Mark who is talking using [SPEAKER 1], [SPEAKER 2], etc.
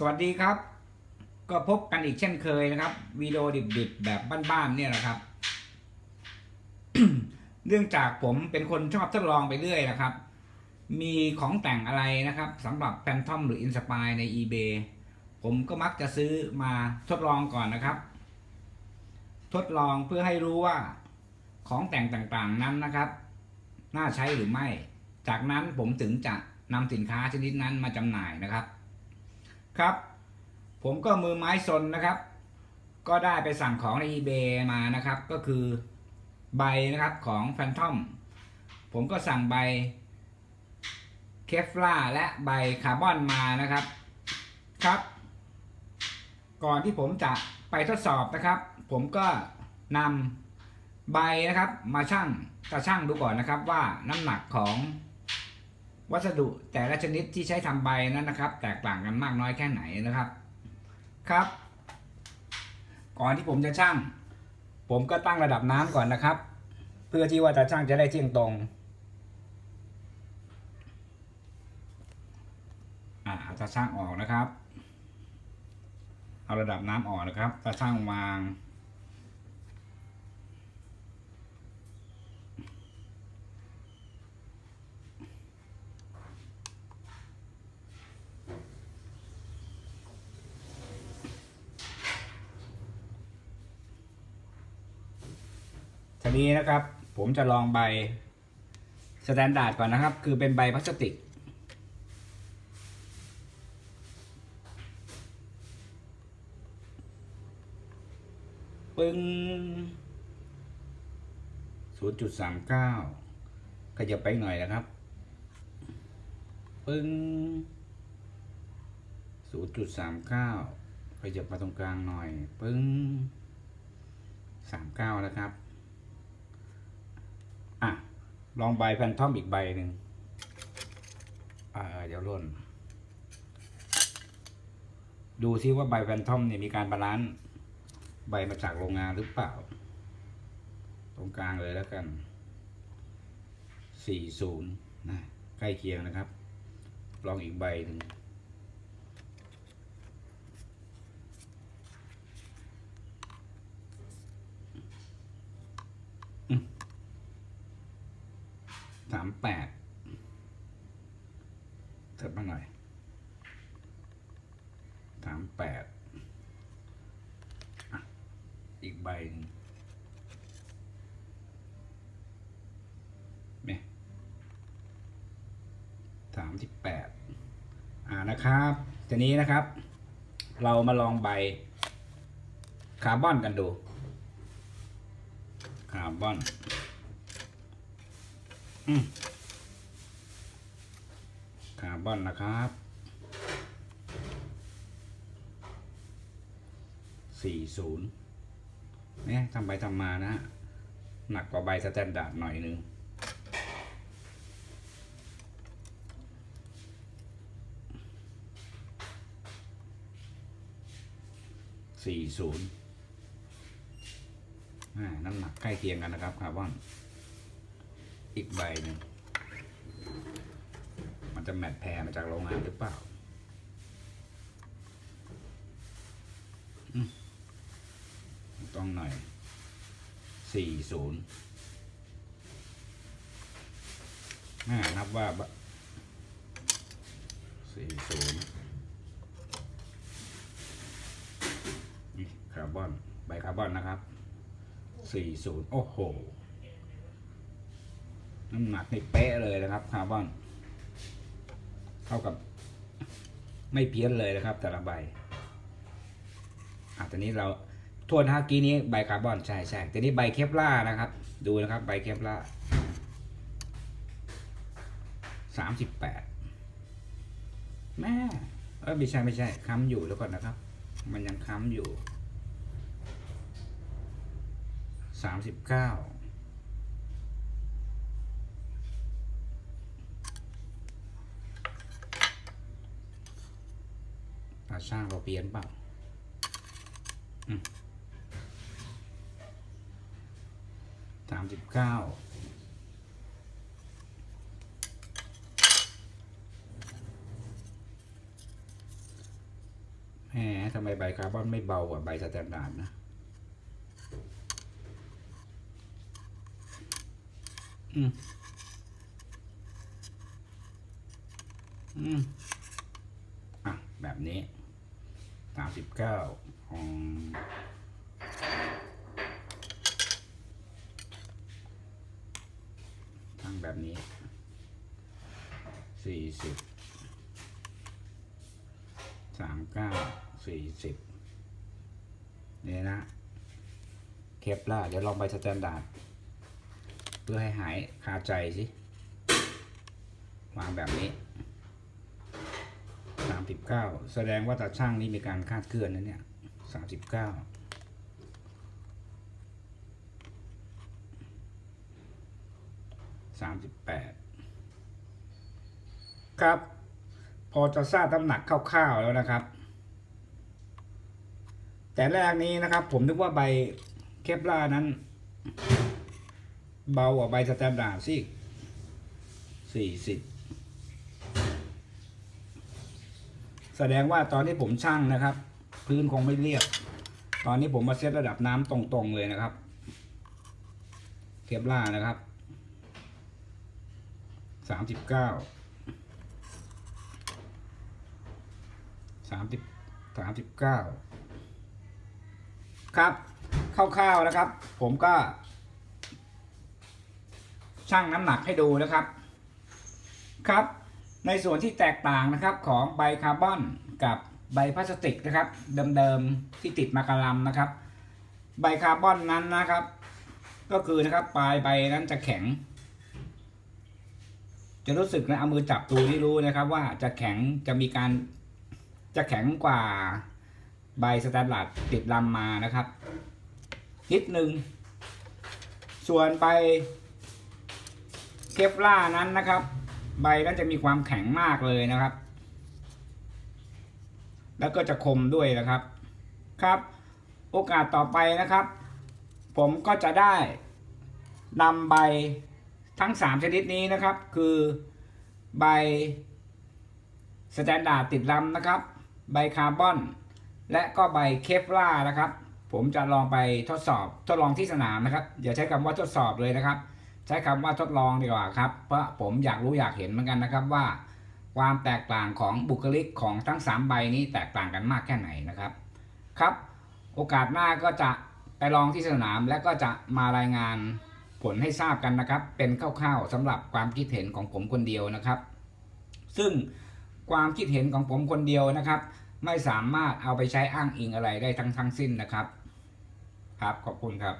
[SPEAKER 1] สวัสดีครับ ก็พบกันอีกเช่นเคยนะครับวิดีโอดิบๆแบบบ้านๆเนี่ยนะครับ เนื่องจากผมเป็นคนชอบทดลองไปเรื่อยนะครับ มีของแต่งอะไรนะครับสำหรับแฟนทอมหรืออินสปายใน eBay ผมก็มักจะซื้อมาทดลองก่อนนะครับ ทดลองเพื่อให้รู้ว่าของแต่งต่างๆนั้นนะครับ น่าใช้หรือไม่ จากนั้นผมถึงจะนำสินค้าชนิดนั้นมาจำหน่ายนะครับ ครับ ผมก็มือไม้ซนนะครับ ก็ได้ไปสั่งของใน eBay มานะครับ ก็คือใบนะครับของ Phantom ผมก็สั่งใบเคฟล่าและใบคาร์บอนมานะครับครับ ก่อนที่ผมจะไปทดสอบนะครับ ผมก็นำใบนะครับมาชั่งกระชั่งดูก่อนนะครับว่าน้ำหนักของ วัสดุแต่ละชนิดที่ใช้ทำใบนั้นนะครับ แตกต่างกันมากน้อยแค่ไหนนะครับ ครับ ก่อนที่ผมจะช่างผมก็ตั้งระดับน้ำก่อนนะครับ เพื่อที่ว่าจะช่างจะได้เที่ยงตรงอ่าเอาตาช่างออกนะครับ เอาระดับน้ำออกนะครับตาช่างวาง ทีนี้นะครับ ผมจะลองใบสแตนดาร์ดก่อนนะครับ คือเป็นใบพลาสติก ปึ้งศูนย์จุดสามเก้าขยับไปหน่อยนะครับ ปึ้งศูนย์จุดสามเก้าขยับมาตรงกลางหน่อย ปึ้งสามเก้านะครับ ลองใบแฟนทอมอีกใบหนึ่งอ่าเดี๋ยวล่น ดูซิว่าใบแฟนทอมเนี่ยมีการบาลานซ์ใบมาจากโรงงานหรือเปล่า ตรงกลางเลยแล้วกัน 40 นะ ใกล้เคียงนะครับ ลองอีกใบหนึ่ง สามแปดเถิดมาหน่อย สามแปดอีกใบหนึ่งเนี่ยสามสิบแปดอ่านะครับทีนี้นะครับ เรามาลองใบคาร์บอนกันดู คาร์บอนอคาร์บอนนะครับ สี่ศูนย์เนี่ยทำไปทำมานะฮะหนักกว่าใบสแตนดาร์ดหน่อยนึงสี่ศูนย์น้ำหนักใกล้เคียงกันนะครับคาร์บอนอีกใบหนึ่งมันจะแมทแพรมาจากโรงงานหรือเปล่า อืม ต้องหน่อยสี่ศูนย์น่านับว่าสี่ศูนย์คาร์บอนใบคาร์บอนนะครับสี่ศูนย์โอ้โห น้ำหนักนี่เป๊ะเลยนะครับคาร์บอน เท่ากับไม่เพี้ยนเลยนะครับ แต่ละใบอะตอนนี้เรา ทวนฮากี้นี้ใบคาร์บอนใช่ใช่แต่นี้ใบเคปล่านะครับ ดูนะครับใบเคปล่าสามสิบแปดแม่เออไม่ใช่ไม่ใช่ค้ำอยู่แล้วก่อนนะครับ มันยังค้ำอยู่สามสิบเก้าตาช่างเราเปลี่ยนเปล่าสามสิบเก้าทำไมใบคาร์บอนไม่เบากว่าใบสแตนดาร์ดนะอืมอืมอะ แบบนี้สามสิบเก้าของทั้งแบบ นี้สี่สิบสามเก้าสี่สิบนี่นะ เคปล่าเดี๋ยวลองไปสแตนดาร์ดเพื่อให้หายคาใจสิ วางแบบนี้สามสิบเก้าแสดงว่าตาช่างนี่มีการคาดเคลื่อนนะเนี่ยสามสิบเก้า สามสิบแปดครับ พอจะทราบน้ำหนักคร่าวๆแล้วนะครับ แต่แรกนี้นะครับ ผมนึกว่าใบเคปลานั้น เบากว่าใบสแตนดาร์ดสิสี่สิบแสดงว่าตอนที่ผมช่างนะครับ พื้นคงไม่เรียบ ตอนนี้ผมมาเซตระดับน้ำตรงๆเลยนะครับเทียบล่านะครับ สามสิบเก้าสามสิบสามสิบเก้าครับคร่าวๆนะครับ ผมก็ ชั่งน้ำหนักให้ดูนะครับ ครับ ในส่วนที่แตกต่างนะครับของใบคาร์บอนกับใบพลาสติกนะครับ เดิมๆที่ติดมากระลำนะครับ ใบคาร์บอนนั้นนะครับ ก็คือนะครับปลายใบนั้นจะแข็ง จะรู้สึกนะเอามือจับดูที่รู้นะครับ ว่าจะแข็งจะมีการจะแข็งกว่าใบสแตนดาร์ดติดลำมานะครับ นิดนึง ส่วนใบเคปล่านั้นนะครับ ใบนั้นจะมีความแข็งมากเลยนะครับ แล้วก็จะคมด้วยนะครับครับ โอกาสต่อไปนะครับ ผมก็จะได้นำใบ ทั้ง 3 ชนิดนี้นะครับ คือใบสแตนดาร์ดติดลำนะครับ ใบคาร์บอน และก็ใบเคฟล่านะครับ ผมจะลองไปทดสอบทดลองที่สนามนะครับ อย่าใช้คำว่าทดสอบเลยนะครับ ใช้คำว่าทดลองดีกว่าครับ เพราะผมอยากรู้อยากเห็นเหมือนกันนะครับว่า ความแตกต่างของบุคลิกของทั้ง 3 ใบนี้แตกต่างกันมากแค่ไหนนะครับครับ โอกาสหน้าก็จะไปลองที่สนามและก็จะมารายงาน ผลให้ทราบกันนะครับ เป็นคร่าวๆสำหรับความคิดเห็นของผมคนเดียวนะครับ ซึ่งความคิดเห็นของผมคนเดียวนะครับ ไม่สามารถเอาไปใช้อ้างอิงอะไรได้ทั้งทั้งสิ้นนะครับ ครับขอบคุณครับ